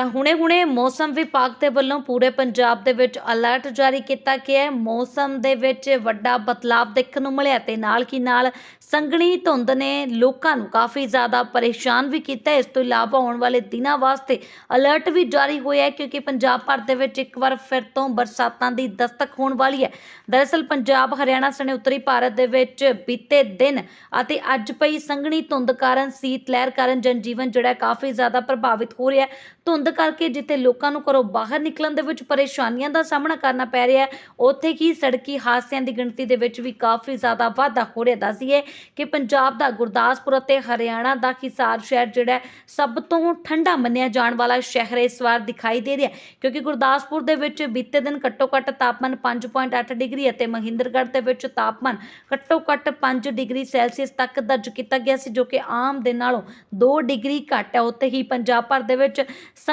ਤਾਂ ਹੁਣੇ-ਹੁਣੇ ਮੌਸਮ ਵਿਭਾਗ ਦੇ ਵੱਲੋਂ ਪੂਰੇ ਪੰਜਾਬ ਦੇ ਵਿੱਚ ਅਲਰਟ ਜਾਰੀ ਕੀਤਾ ਗਿਆ ਹੈ। ਮੌਸਮ ਦੇ ਵਿੱਚ ਵੱਡਾ ਬਦਲਾਵ ਦੇਖਣ ਨੂੰ ਮਿਲਿਆ ਤੇ ਨਾਲ ਕੀ ਨਾਲ ਸੰਘਣੀ ਧੁੰਦ ਨੇ ਲੋਕਾਂ ਨੂੰ ਕਾਫੀ ਜ਼ਿਆਦਾ ਪਰੇਸ਼ਾਨ ਵੀ ਕੀਤਾ। ਹੈ। ਇਸ ਤੋਂ ਇਲਾਵਾ ਆਉਣ ਵਾਲੇ ਦਿਨਾਂ ਵਾਸਤੇ ਅਲਰਟ ਵੀ ਜਾਰੀ ਹੋਇਆ ਹੈ ਕਿਉਂਕਿ ਪੰਜਾਬ ਭਰ ਦੇ ਵਿੱਚ ਇੱਕ ਵਾਰ ਫਿਰ ਤੋਂ ਬਰਸਾਤਾਂ ਦੀ ਦਸਤਕ ਹੋਣ ਵਾਲੀ ਹੈ। ਦਰਅਸਲ ਪੰਜਾਬ, ਹਰਿਆਣਾ ਸਣੇ ਉੱਤਰੀ ਭਾਰਤ ਦੇ ਵਿੱਚ ਬੀਤੇ ਦਿਨ ਅਤੇ ਅੱਜ ਪਈ ਸੰਘਣੀ ਧੁੰਦ ਕਾਰਨ ਸੀਤ ਲਹਿਰ ਕਾਰਨ ਜਨਜੀਵਨ ਜਿਹੜਾ ਹੈ ਕਾਫੀ ਜ਼ਿਆਦਾ ਪ੍ਰਭਾਵਿਤ ਹੋ ਰਿਹਾ ਹੈ। ਧੁੰਦ ਕਰਕੇ ਜਿੱਥੇ ਲੋਕਾਂ ਨੂੰ ਘਰੋਂ ਬਾਹਰ ਨਿਕਲਣ ਦੇ ਵਿੱਚ ਪਰੇਸ਼ਾਨੀਆਂ ਦਾ ਸਾਹਮਣਾ ਕਰਨਾ ਪੈ ਰਿਹਾ ਉੱਥੇ ਹੀ ਸੜਕੀ ਹਾਦਸਿਆਂ ਦੀ ਗਿਣਤੀ ਦੇ ਵਿੱਚ ਵੀ ਕਾਫੀ ਜ਼ਿਆਦਾ ਵਾਧਾ ਹੋ ਰਿਹਾ ਦੱਸੀਏ ਕਿ ਪੰਜਾਬ ਦਾ ਗੁਰਦਾਸਪੁਰ ਅਤੇ ਹਰਿਆਣਾ ਦਾ ਹਿਸਾਰ ਸ਼ਹਿਰ ਜਿਹੜਾ ਸਭ ਤੋਂ ਠੰਡਾ ਮੰਨਿਆ ਜਾਣ ਵਾਲਾ ਸ਼ਹਿਰ ਇਸ ਵਾਰ ਦਿਖਾਈ ਦੇ ਰਿਹਾ ਕਿਉਂਕਿ ਗੁਰਦਾਸਪੁਰ ਦੇ ਵਿੱਚ ਬੀਤੇ ਦਿਨ ਘੱਟੋ ਘੱਟ ਤਾਪਮਾਨ 5.8 ਡਿਗਰੀ ਅਤੇ ਮਹਿੰਦਰਗੜ੍ਹ ਦੇ ਵਿੱਚ ਤਾਪਮਾਨ ਘੱਟੋ ਘੱਟ 5 ਡਿਗਰੀ ਸੈਲਸੀਅਸ ਤੱਕ ਦਰਜ ਕੀਤਾ ਗਿਆ ਸੀ, ਜੋ ਕਿ ਆਮ ਦਿਨ ਨਾਲੋਂ 2 ਡਿਗਰੀ ਘੱਟ ਹੈ। ਉੱਥੇ ਹੀ ਪੰਜਾਬ ਭਰ ਦੇ ਵਿੱਚ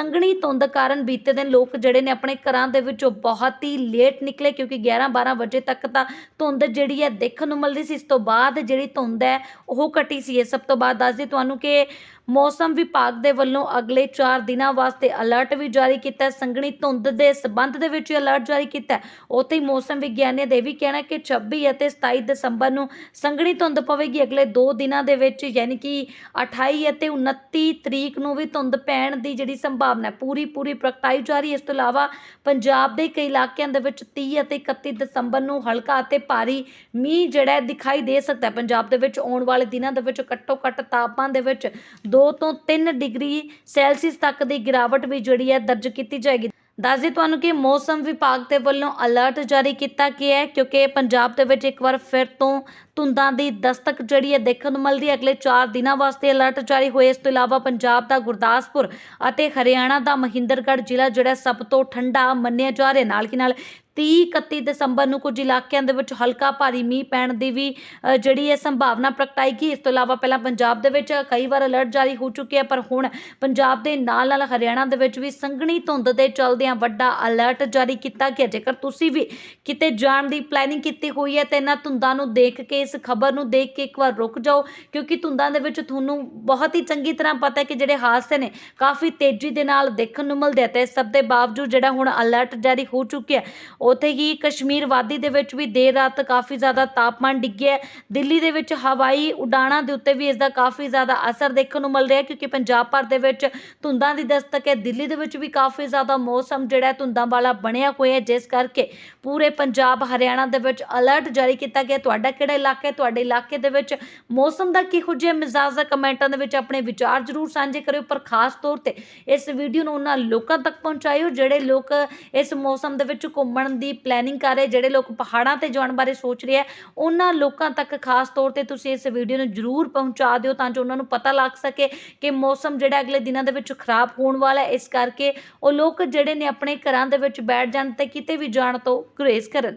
ਸੰਘਣੀ ਧੁੰਦ ਕਾਰਨ ਬੀਤੇ ਦਿਨ ਲੋਕ ਜਿਹੜੇ ਨੇ ਆਪਣੇ ਘਰਾਂ ਦੇ ਵਿੱਚੋਂ ਬਹੁਤ ਹੀ ਲੇਟ ਨਿਕਲੇ ਕਿਉਂਕਿ 11-12 ਵਜੇ ਤੱਕ ਤਾਂ ਧੁੰਦ ਜਿਹੜੀ ਹੈ ਦੇਖਣ ਨੂੰ ਮਿਲਦੀ ਸੀ। ਇਸ ਤੋਂ ਬਾਅਦ ਜਿਹੜੀ ਧੁੰਦ ਹੈ ਉਹ ਘਟੀ ਸੀ। ਇਹ ਸਭ ਤੋਂ ਬਾਅਦ ਦੱਸਦੀ ਤੁਹਾਨੂੰ ਕਿ ਮੌਸਮ ਵਿਭਾਗ ਦੇ ਵੱਲੋਂ ਅਗਲੇ 4 ਦਿਨਾਂ ਵਾਸਤੇ ਅਲਰਟ ਵੀ ਜਾਰੀ ਕੀਤਾ ਸੰਘਣੀ ਧੁੰਦ ਦੇ ਸਬੰਧ ਦੇ ਵਿੱਚ ਅਲਰਟ ਜਾਰੀ ਕੀਤਾ ਉੱਥੇ ਹੀ ਮੌਸਮ ਵਿਗਿਆਨੀਆਂ ਦੇ ਵੀ ਕਹਿਣਾ ਕਿ 26 ਅਤੇ 27 ਦਸੰਬਰ ਨੂੰ ਸੰਘਣੀ ਧੁੰਦ ਪਵੇਗੀ। ਅਗਲੇ 2 ਦਿਨਾਂ ਦੇ ਵਿੱਚ ਯਾਨੀ ਕਿ 28 ਅਤੇ 29 ਤਰੀਕ ਨੂੰ ਵੀ ਧੁੰਦ ਪੈਣ ਦੀ ਜਿਹੜੀ ਸੰਭਾਵਨਾ ਪੂਰੀ ਪੂਰੀ ਪ੍ਰਗਟਾਈ ਜਾ ਰਹੀ ਹੈ ਇਸ ਤੋਂ ਇਲਾਵਾ ਪੰਜਾਬ ਦੇ ਕਈ ਇਲਾਕਿਆਂ ਦੇ ਵਿੱਚ 30 ਅਤੇ 31 ਦਸੰਬਰ ਨੂੰ ਹਲਕਾ ਅਤੇ ਭਾਰੀ ਮੀਂਹ ਜਿਹੜਾ ਦਿਖਾਈ ਦੇ ਸਕਦਾ ਪੰਜਾਬ ਦੇ ਵਿੱਚ ਆਉਣ ਵਾਲੇ ਦਿਨਾਂ ਦੇ ਵਿੱਚ ਘੱਟੋ ਘੱਟ ਤਾਪਮਾਨ ਦੇ ਵਿੱਚ 2 ਤੋਂ 3 ਡਿਗਰੀ ਸੈਲਸੀਅਸ ਤੱਕ ਦੀ ਗਿਰਾਵਟ ਵੀ ਜਿਹੜੀ ਹੈ ਦਰਜ ਕੀਤੀ ਜਾਏਗੀ। ਦੱਸਦੇ ਤੁਹਾਨੂੰ ਕਿ ਮੌਸਮ ਵਿਭਾਗ ਦੇ ਵੱਲੋਂ ਅਲਰਟ ਜਾਰੀ ਕੀਤਾ ਗਿਆ ਹੈ, ਕਿਉਂਕਿ ਪੰਜਾਬ ਦੇ ਵਿੱਚ ਇੱਕ ਵਾਰ ਫਿਰ ਤੋਂ ਧੁੰਦਾਂ ਦੀ ਦਸਤਕ ਜਿਹੜੀ ਹੈ ਦੇਖਣ ਨੂੰ ਮਿਲਦੀ ਹੈ। ਅਗਲੇ 4 ਦਿਨਾਂ ਵਾਸਤੇ ਅਲਰਟ ਜਾਰੀ ਹੋਏ। ਇਸ ਤੋਂ ਇਲਾਵਾ ਪੰਜਾਬ ਦਾ ਗੁਰਦਾਸਪੁਰ ਅਤੇ ਹਰਿਆਣਾ ਦਾ ਮਹਿੰਦਰਗੜ੍ਹ ਜ਼ਿਲ੍ਹਾ ਜਿਹੜਾ ਸਭ ਤੋਂ ਠੰਡਾ ਮੰਨਿਆ ਜਾ ਰਿਹਾ। ਨਾਲ ਕੀ ਨਾਲ 30 31 ਦਸੰਬਰ ਨੂੰ ਕੁਝ ਇਲਾਕਿਆਂ ਦੇ ਵਿੱਚ ਹਲਕਾ ਭਾਰੀ ਮੀਂਹ ਪੈਣ ਦੀ ਵੀ ਜਿਹੜੀ ਹੈ ਸੰਭਾਵਨਾ ਪ੍ਰਗਟਾਈ ਗਈ। ਇਸ ਤੋਂ ਇਲਾਵਾ ਪਹਿਲਾਂ ਪੰਜਾਬ ਦੇ ਵਿੱਚ ਕਈ ਵਾਰ ਅਲਰਟ ਜਾਰੀ ਹੋ ਚੁੱਕੇ ਆ ਪਰ ਹੁਣ ਪੰਜਾਬ ਦੇ ਨਾਲ ਨਾਲ ਹਰਿਆਣਾ ਦੇ ਵਿੱਚ ਵੀ ਸੰਘਣੀ ਧੁੰਦ ਦੇ ਚਲਦਿਆਂ ਵੱਡਾ ਅਲਰਟ ਜਾਰੀ ਕੀਤਾ ਗਿਆ। ਜੇਕਰ ਤੁਸੀਂ ਵੀ ਕਿਤੇ ਜਾਣ ਦੀ ਪਲੈਨਿੰਗ ਕੀਤੀ ਹੋਈ ਹੈ, ਤਾਂ ਇਹਨਾਂ ਧੁੰਦਾਂ ਨੂੰ ਦੇਖ ਕੇ, ਇਸ ਖਬਰ ਨੂੰ ਦੇਖ ਕੇ ਇੱਕ ਵਾਰ ਰੁਕ ਜਾਓ, ਕਿਉਂਕਿ ਧੁੰਦਾਂ ਦੇ ਵਿੱਚ ਤੁਹਾਨੂੰ ਬਹੁਤ ਹੀ ਚੰਗੀ ਤਰ੍ਹਾਂ ਪਤਾ ਹੈ ਕਿ ਜਿਹੜੇ ਹਾਦਸੇ ਨੇ, ਕਾਫੀ ਤੇਜ਼ੀ ਦੇ ਨਾਲ ਦੇਖਣ ਨੂੰ ਮਿਲਦੇ ਆ। ਤੇ ਇਸ ਸਭ ਦੇ ਬਾਵਜੂਦ ਜਿਹੜਾ ਹੁਣ ਅਲਰਟ ਜਾਰੀ ਹੋ ਚੁੱਕਿਆ ਉੱਥੇ ਹੀ ਕਸ਼ਮੀਰ ਵਾਦੀ ਦੇ ਵਿੱਚ ਵੀ ਦੇਰ ਰਾਤ ਕਾਫੀ ਜ਼ਿਆਦਾ ਤਾਪਮਾਨ ਡਿੱਗਿਆ ਦਿੱਲੀ ਦੇ ਵਿੱਚ ਹਵਾਈ ਉਡਾਣਾਂ ਦੇ ਉੱਤੇ ਵੀ ਇਸ ਦਾ ਕਾਫੀ ਜ਼ਿਆਦਾ ਅਸਰ ਦੇਖਣ ਨੂੰ ਮਿਲ ਰਿਹਾ ਕਿਉਂਕਿ ਪੰਜਾਬ ਭਰ ਦੇ ਵਿੱਚ ਧੁੰਦਾਂ ਦੀ ਦਸਤਕ ਹੈ। ਦਿੱਲੀ ਦੇ ਵਿੱਚ ਵੀ ਕਾਫੀ ਜ਼ਿਆਦਾ ਮੌਸਮ ਜਿਹੜਾ ਧੁੰਦਾਂ ਵਾਲਾ ਬਣਿਆ ਹੋਇਆ ਜਿਸ ਕਰਕੇ ਪੂਰੇ ਪੰਜਾਬ, ਹਰਿਆਣਾ ਦੇ ਵਿੱਚ ਅਲਰਟ ਜਾਰੀ ਕੀਤਾ ਗਿਆ। ਤੁਹਾਡਾ ਕਿਹੜਾ ਇਲਾਕਾ ਹੈ? ਤੁਹਾਡੇ ਇਲਾਕੇ ਦੇ ਵਿੱਚ ਮੌਸਮ ਦਾ ਕਿਹੋ ਜਿਹਾ ਮਿਜ਼ਾਜ ਹੈ ਕਮੈਂਟਾਂ ਦੇ ਵਿੱਚ ਆਪਣੇ ਵਿਚਾਰ ਜ਼ਰੂਰ ਸਾਂਝੇ ਕਰਿਓ। ਪਰ ਖਾਸ ਤੌਰ ਤੇ ਇਸ ਵੀਡੀਓ ਨੂੰ ਉਹਨਾਂ ਲੋਕਾਂ ਤੱਕ ਪਹੁੰਚਾਇਓ ਜਿਹੜੇ ਲੋਕ ਇਸ ਮੌਸਮ ਦੇ ਵਿੱਚ ਘੁੰਮਣ ਦੀ ਪਲੈਨਿੰਗ ਕਰ ਰਹੇ, ਜਿਹੜੇ ਲੋਕ ਪਹਾੜਾਂ ਤੇ ਜਾਣ ਬਾਰੇ ਸੋਚ ਰਹੇ ਹੈ ਉਹਨਾਂ ਲੋਕਾਂ ਤੱਕ ਖਾਸ ਤੌਰ ਤੇ ਤੁਸੀਂ ਇਸ ਵੀਡੀਓ ਨੂੰ ਜ਼ਰੂਰ ਪਹੁੰਚਾ ਦਿਓ ਤਾਂ ਜੋ ਉਹਨਾਂ ਨੂੰ ਪਤਾ ਲੱਗ ਸਕੇ ਕਿ ਮੌਸਮ ਜਿਹੜਾ ਅਗਲੇ ਦਿਨਾਂ ਦੇ ਵਿੱਚ ਖਰਾਬ ਹੋਣ ਵਾਲਾ ਹੈ। ਇਸ ਕਰਕੇ ਉਹ ਲੋਕ ਜਿਹੜੇ ਨੇ ਆਪਣੇ ਘਰਾਂ ਦੇ ਵਿੱਚ ਬੈਠ ਜਾਣ ਅਤੇ ਕਿਤੇ ਵੀ ਜਾਣ ਤੋਂ ਗੁਰੇਜ਼ ਕਰਨ।